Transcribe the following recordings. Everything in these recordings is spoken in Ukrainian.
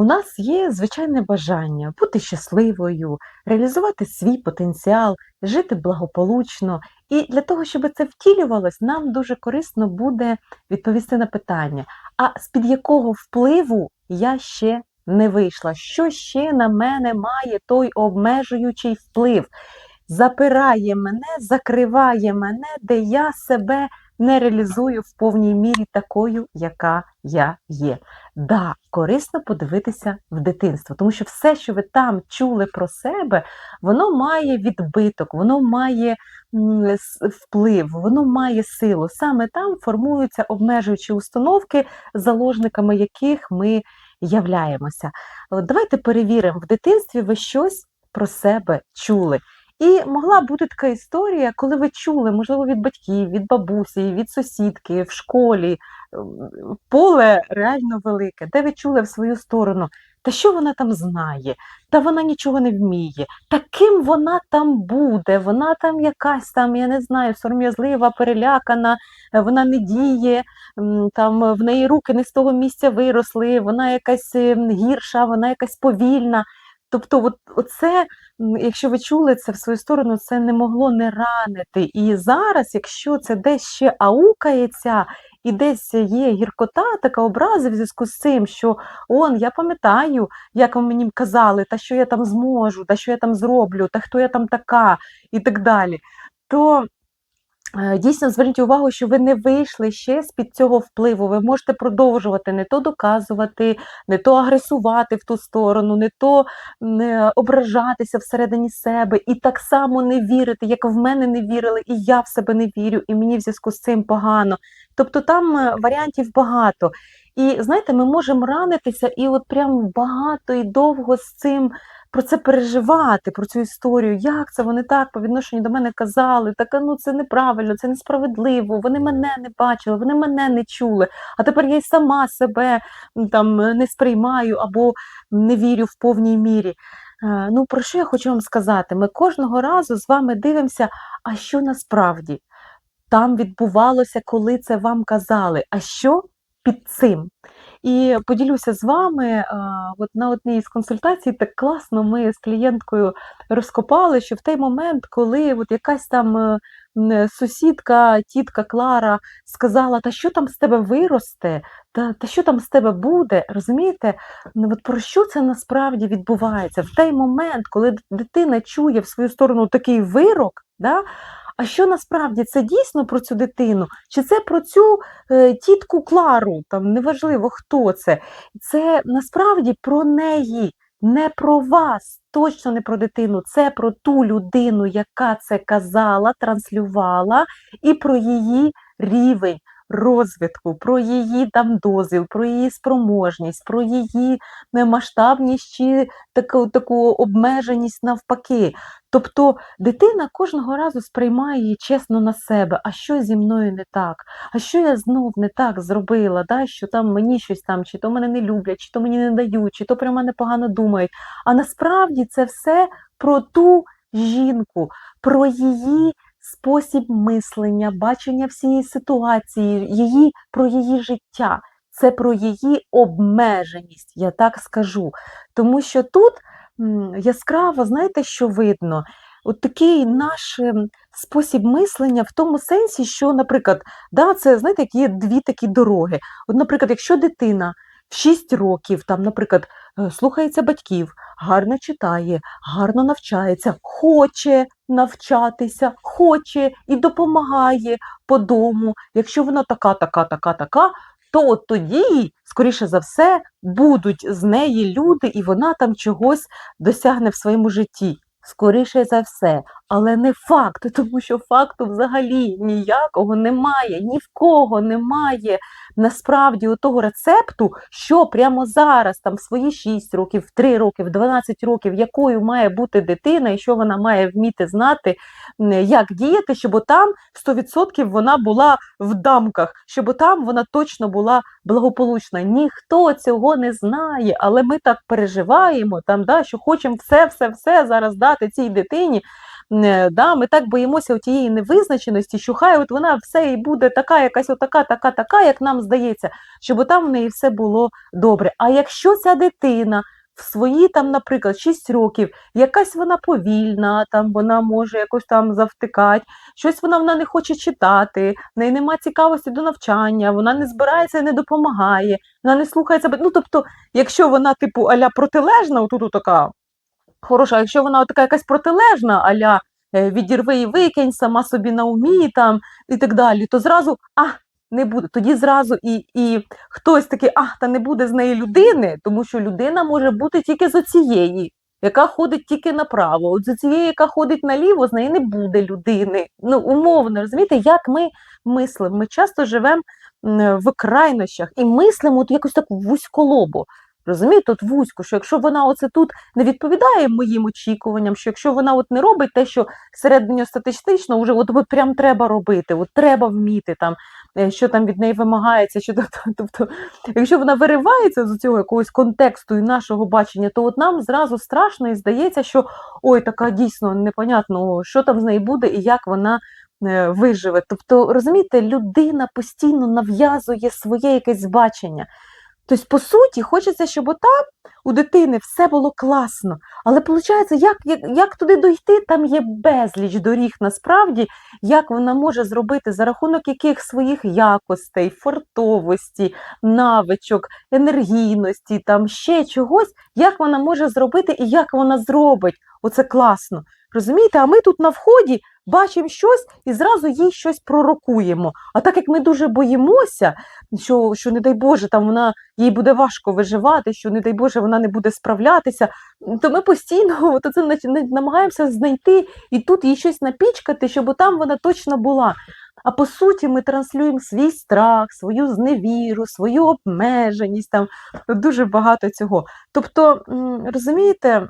У нас є звичайне бажання бути щасливою, реалізувати свій потенціал, жити благополучно. І для того, щоб це втілювалось, нам дуже корисно буде відповісти на питання: а з-під якого впливу я ще не вийшла? Що ще на мене має той обмежуючий вплив? Запирає мене, закриває мене, де я себе не реалізую в повній мірі такою, яка я є. Да, корисно подивитися в дитинство, тому що все, що ви там чули про себе, воно має відбиток, воно має вплив, воно має силу. Саме там формуються обмежуючі установки, заложниками яких ми являємося. Давайте перевіримо, в дитинстві ви щось про себе чули. І могла бути така історія, коли ви чули, можливо, від батьків, від бабусі, від сусідки, в школі, ем, поле реально велике, де ви чули в свою сторону, та що вона там знає, та вона нічого не вміє, та ким вона там буде, вона там якась там, я не знаю, сором'язлива, перелякана, е, вона не діє, там в неї руки не з того місця виросли, вона якась ем, гірша, вона якась повільна. Тобто, от, оце Якщо ви чули це в свою сторону, це не могло не ранити. І зараз, якщо це десь ще аукається, і десь є гіркота, така образа в зв'язку з цим, що он, я пам'ятаю, як ви мені казали, та що я там зможу, та що я там зроблю, та хто я там така, і так далі. То Дійсно, зверніть увагу, що ви не вийшли ще з-під цього впливу. Ви можете продовжувати не то доказувати, не то агресувати в ту сторону, не то не ображатися всередині себе, і так само не вірити, як в мене не вірили, і я в себе не вірю, і мені в зв'язку з цим погано. Тобто там е, варіантів багато. І знаєте, ми можемо ранитися і от прям багато і довго з цим про це переживати, про цю історію, як це вони так по відношенню до мене казали, так ну це неправильно, це несправедливо, вони мене не бачили, вони мене не чули, а тепер я й сама себе там не сприймаю або не вірю в повній мірі. Е, Ну, про що я хочу вам сказати? Ми кожного разу з вами дивимося, а що насправді там відбувалося, коли це вам казали, а що під цим? І поділюся з вами, а, от на одній з консультацій так класно ми з клієнткою розкопали, що в той момент, коли от якась там е, сусідка, тітка Клара сказала, та що там з тебе виросте, та, та що там з тебе буде, розумієте? Ну, От про що це насправді відбувається? В той момент, коли дитина чує в свою сторону такий вирок, да, а що насправді це дійсно про цю дитину? Чи це про цю е, тітку Клару, там неважливо хто це. Це насправді про неї, не про вас, точно не про дитину. Це про ту людину, яка це казала, транслювала, і про її рівень розвитку, про її там дозвіл, про її спроможність, про її масштабність чи таку, таку обмеженість навпаки. Тобто дитина кожного разу сприймає її чесно на себе, а що зі мною не так, а що я знов не так зробила, да? що там мені щось там, чи то мене не люблять, чи то мені не дають, чи то про мене погано думають. А насправді це все про ту жінку, про її спосіб мислення, бачення всієї ситуації, її, про її життя. Це про її обмеженість, я так скажу. Тому що тут яскраво, знаєте, що видно? От такий наш ем, спосіб мислення в тому сенсі, що, наприклад, да, це знаєте, як є дві такі дороги. От, наприклад, якщо дитина в 6 років, там, наприклад, е, слухається батьків, гарно читає, гарно навчається, хоче навчатися, хоче і допомагає по дому. Якщо вона така, така, така, така, то от тоді, скоріше за все, будуть з неї люди, і вона там чогось досягне в своєму житті. Скоріше за все, але не факт, тому що факту взагалі ніякого немає, ні в кого немає насправді у того рецепту, що прямо зараз, там в свої 6 років, в 3 роки, в 12 років, якою має бути дитина, і що вона має вміти знати, як діяти, щоб там 100% вона була в дамках, щоб там вона точно була благополучна. Ніхто цього не знає, але ми так переживаємо, там, да, що хочемо все, все, все зараз дати цій дитині. Е, да, ми так боїмося тієї невизначеності, що хай от вона все і буде така, якась отака, така, така, як нам здається, щоб там в неї все було добре. А якщо ця дитина в свої, там, наприклад, 6 років, якась вона повільна, там вона може якось там завтикати, щось вона вона не хоче читати, в неї нема цікавості до навчання, вона не збирається і не допомагає, вона не слухається. Ну, тобто, якщо вона, типу, аля протилежна, отут така хороша, а якщо вона така якась протилежна, аля е, відірви і викинь, сама собі на умі там і так далі, то зразу а, не буде. Тоді зразу і і хтось такий, а, та не буде з неї людини, тому що людина може бути тільки з оцієї, яка ходить тільки направо. От з цієї, яка ходить наліво, з неї не буде людини. Ну, умовно, розумієте, як ми мислимо? Ми часто живемо в крайнощах і мислимо от якось так вузьколобо. Розумієте, от вузько, що якщо вона оце тут не відповідає моїм очікуванням, що якщо вона от не робить те, що середньостатистично, вже от, прям треба робити, от треба вміти там, е, що там від неї вимагається, що тобто, якщо вона виривається з цього якогось контексту і нашого бачення, то от нам зразу страшно і здається, що ой, така дійсно непонятно, що там з нею буде і як вона. Е, виживе. Тобто, розумієте, людина постійно нав'язує своє якесь бачення. Тобто, по суті, хочеться, щоб там у дитини все було класно. Але виходить, як, як як, туди дойти, там є безліч доріг насправді, як вона може зробити за рахунок яких своїх якостей, фортовості, навичок, енергійності, там ще чогось, як вона може зробити і як вона зробить. Оце класно. Розумієте, а ми тут на вході бачимо щось і зразу їй щось пророкуємо. А так як ми дуже боїмося, що, що не дай Боже, там вона їй буде важко виживати, що, не дай Боже, вона не буде справлятися, то ми постійно це намагаємося знайти і тут їй щось напічкати, щоб там вона точно була. А по суті, ми транслюємо свій страх, свою зневіру, свою обмеженість, там дуже багато цього. Тобто, розумієте,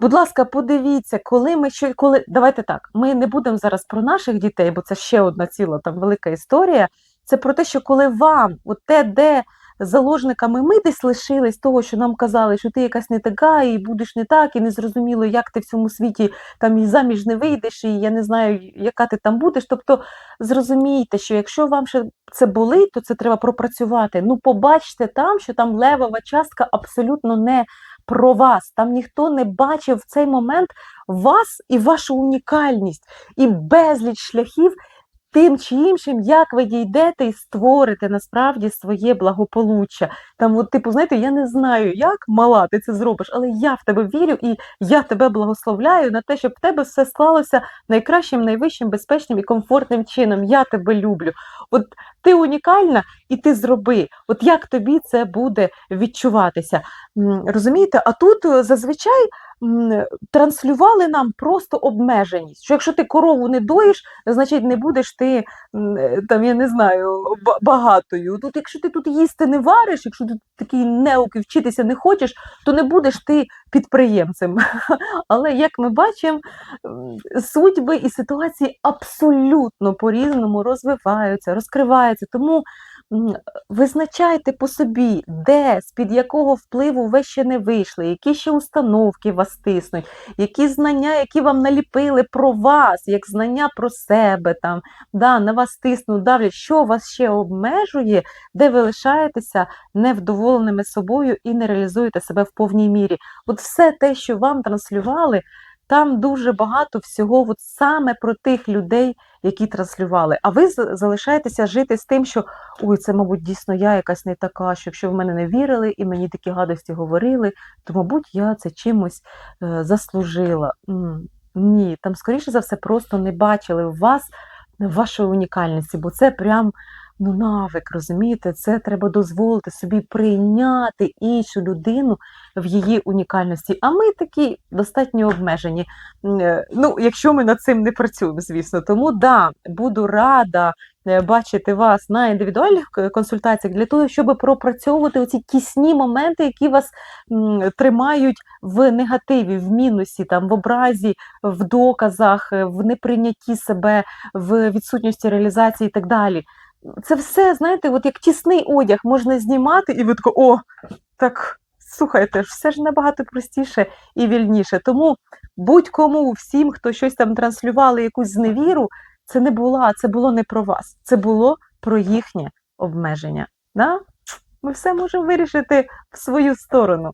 Будь ласка, подивіться, коли ми що коли. Давайте так, ми не будемо зараз про наших дітей, бо це ще одна ціла там велика історія. Це про те, що коли вам, от те, де заложниками ми десь лишились того, що нам казали, що ти якась не така, і будеш не так, і не зрозуміло, як ти в цьому світі там і заміж не вийдеш, і я не знаю, яка ти там будеш. Тобто зрозумійте, що якщо вам ще це болить, то це треба пропрацювати. Ну, побачте там, що там левова частка абсолютно не про вас. Там ніхто не бачив в цей момент вас і вашу унікальність, і безліч шляхів, тим чи іншим, як ви дійдете і створите насправді своє благополуччя. Там, от, типу, знаєте, я не знаю, як мала ти це зробиш, але я в тебе вірю і я тебе благословляю на те, щоб в тебе все склалося найкращим, найвищим, безпечним і комфортним чином. Я тебе люблю. От ти унікальна і ти зроби. От як тобі це буде відчуватися? Розумієте? А тут е, зазвичай транслювали нам просто обмеженість. Що якщо ти корову не доїш, значить не будеш ти е, там, я не знаю, багатою. Тут, якщо ти тут їсти не вариш, якщо ти такий неуки вчитися не хочеш, то не будеш ти підприємцем. Але як ми бачимо, судьби і ситуації абсолютно по-різному розвиваються, розкриваються. Тому Визначайте по собі, де, з-під якого впливу ви ще не вийшли, які ще установки вас тиснуть, які знання, які вам наліпили про вас, як знання про себе, там, да, на вас тиснуть, давлять, що вас ще обмежує, де ви лишаєтеся невдоволеними собою і не реалізуєте себе в повній мірі. От все те, що вам транслювали, там дуже багато всього от саме про тих людей, які транслювали. А ви залишаєтеся жити з тим, що ой, це, мабуть, дійсно я якась не така, що якщо в мене не вірили і мені такі гадості говорили, то, мабуть, я це чимось е, заслужила. Ні, там, скоріше за все, просто не бачили вас вашої унікальності, бо це прям ну, навик, розумієте, це треба дозволити собі прийняти іншу людину в її унікальності. А ми такі достатньо обмежені. Е, ну, Якщо ми над цим не працюємо, звісно. Тому да, буду рада е, бачити вас на індивідуальних консультаціях для того, щоб пропрацьовувати оці тісні моменти, які вас тримають в негативі, в мінусі, там, в образі, в доказах, в неприйнятті себе, в відсутності реалізації і так далі це все, знаєте, от як тісний одяг можна знімати, і ви тако, о, так слухайте, все ж набагато простіше і вільніше. Тому будь-кому, всім, хто щось там транслювали, якусь зневіру, це не була це було не про вас, це було про їхнє обмеження. Да? Ми все можемо вирішити в свою сторону.